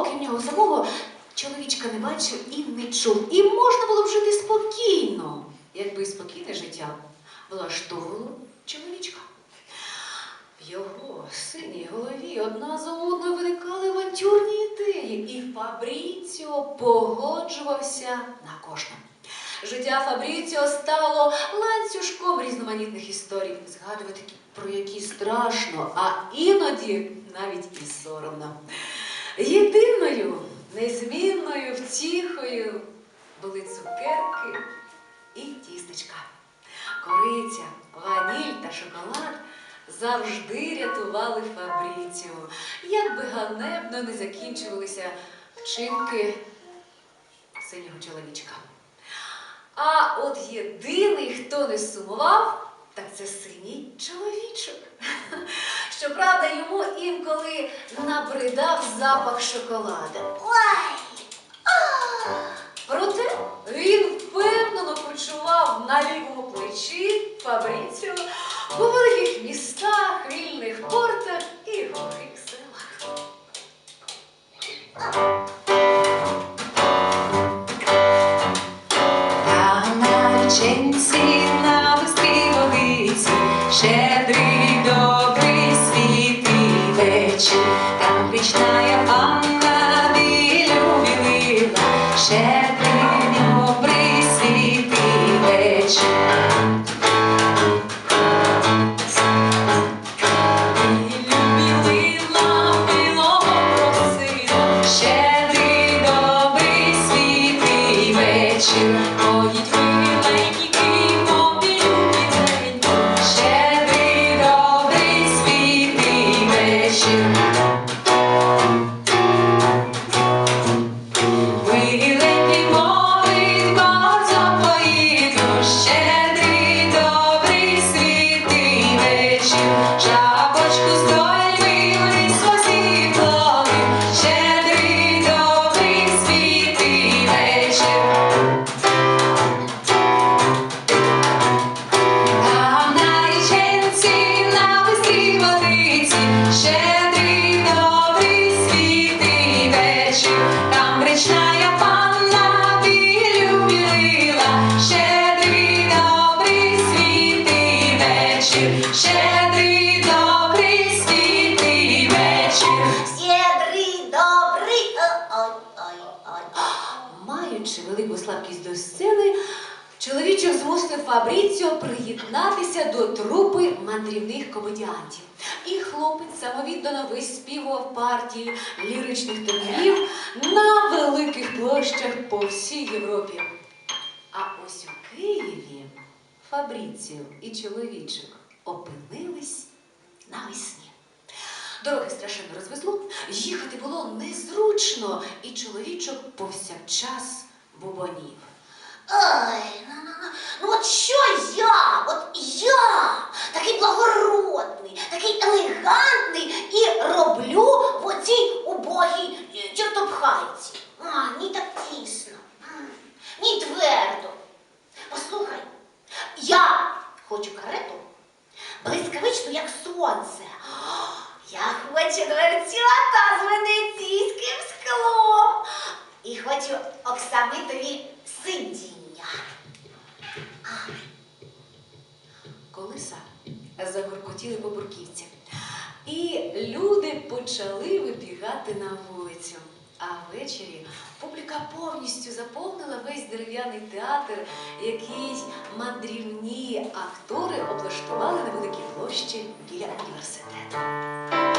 ніхто, крім нього самого, чоловічка не бачив і не чув. І можна було б жити спокійно, якби спокійне життя влаштовувало чоловічка. В його синій голові одна за одною виникали авантюрні ідеї, і Фабріціо погоджувався на кожну. Життя Фабріціо стало ланцюжком різноманітних історій, згадувати про які страшно, а іноді навіть і соромно. Єдиною незмінною втіхою були цукерки і тістечка. Кориця, ваніль та шоколад завжди рятували Фабріціо, як би ганебно не закінчувалися вчинки синього чоловічка. А от єдиний, хто не сумував, так це синій чоловічок. Щоправда, йому інколи набридав запах шоколада. Проте він впевнено почував на лівому плечі Фабріціо по великих містах, панна білю білила, щедрий, добрий, світлий вечір. Білила, білого просила, щедрий, добрий, світлий вечір. Щедрий, добрий, світлий вечір. Там річна панна білю щедрий, добрий, світлий вечір. Щедрий, добрий, світлий вечір. Щедрий, добрий. Маючи велику слабкість до сцени, чоловічок змусив Фабріціо приєднатися до трупи мандрівних комедіантів. І хлопець самовіддано виспівував партії ліричних тенорів на великих площах по всій Європі. А ось у Києві Фабріціо і чоловічок опинились навесні. Дороги страшенно розвезло, їхати було незручно, і чоловічок повсякчас бубонів. Ой, ну, от що я, от я, такий благородний, такий елегантний і роблю в оцій убогій е, чортопхайці. А, ні так тісно, ні твердо. Послухай, я хочу карету, блискавичну, як сонце. Я хочу дверцята з венеційським склом. І хочу оксамитові сидіння. Колеса загоркотіли по бурківці. І люди почали вибігати на вулицю. А ввечері публіка повністю заповнила весь дерев'яний театр, який мандрівні актори облаштували на великій площі біля університету.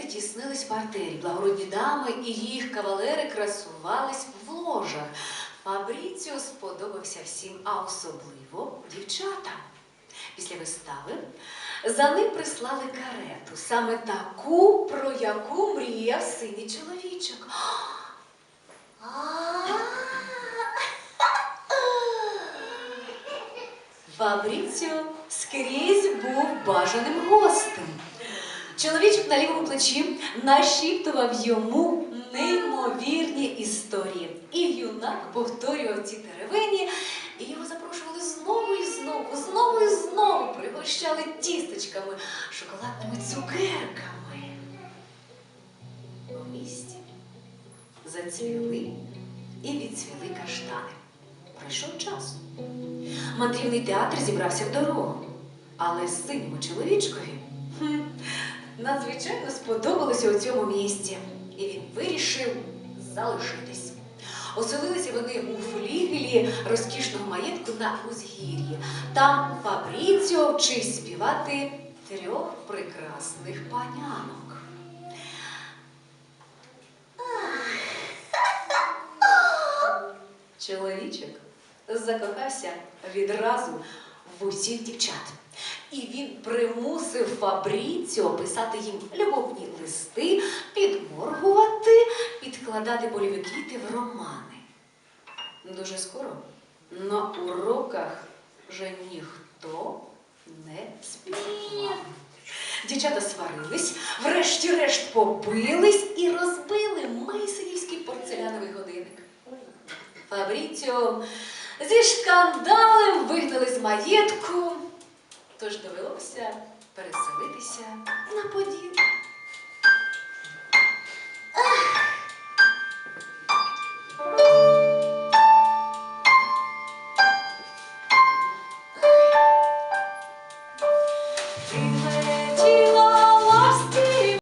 Й тіснились в партері, благородні дами і їх кавалери красувались в ложах. Фабріціо сподобався всім, а особливо дівчатам. Після вистави за ним прислали карету, саме таку, про яку мріяв синій чоловічок. Фабріціо скрізь був бажаним гостем. Чоловічок на лівому плечі нашіптував йому неймовірні історії. І юнак повторював ці теревені, і його запрошували знову і знову, знову і знову пригощали тістечками, шоколадними цукерками. У місті зацвіли і відцвіли каштани. Пройшов час. Мандрівний театр зібрався в дорогу. Але синьому чоловічкові надзвичайно сподобалося у цьому місті, і він вирішив залишитись. Оселилися вони у флігелі розкішного маєтку на узгір'ї. Там Фабріціо вчив співати трьох прекрасних панянок. Чоловічок закохався відразу в усіх дівчат. І він примусив Фабріціо писати їм любовні листи, підморгувати, підкладати боліві квіти в романи. Дуже скоро на уроках вже ніхто не співав. Дівчата сварились, врешті-решт побились і розбили мейсонівський порцеляновий годинник. Фабріціо зі шкандалем вигнали з маєтку, тож довелося переселитися на поділ.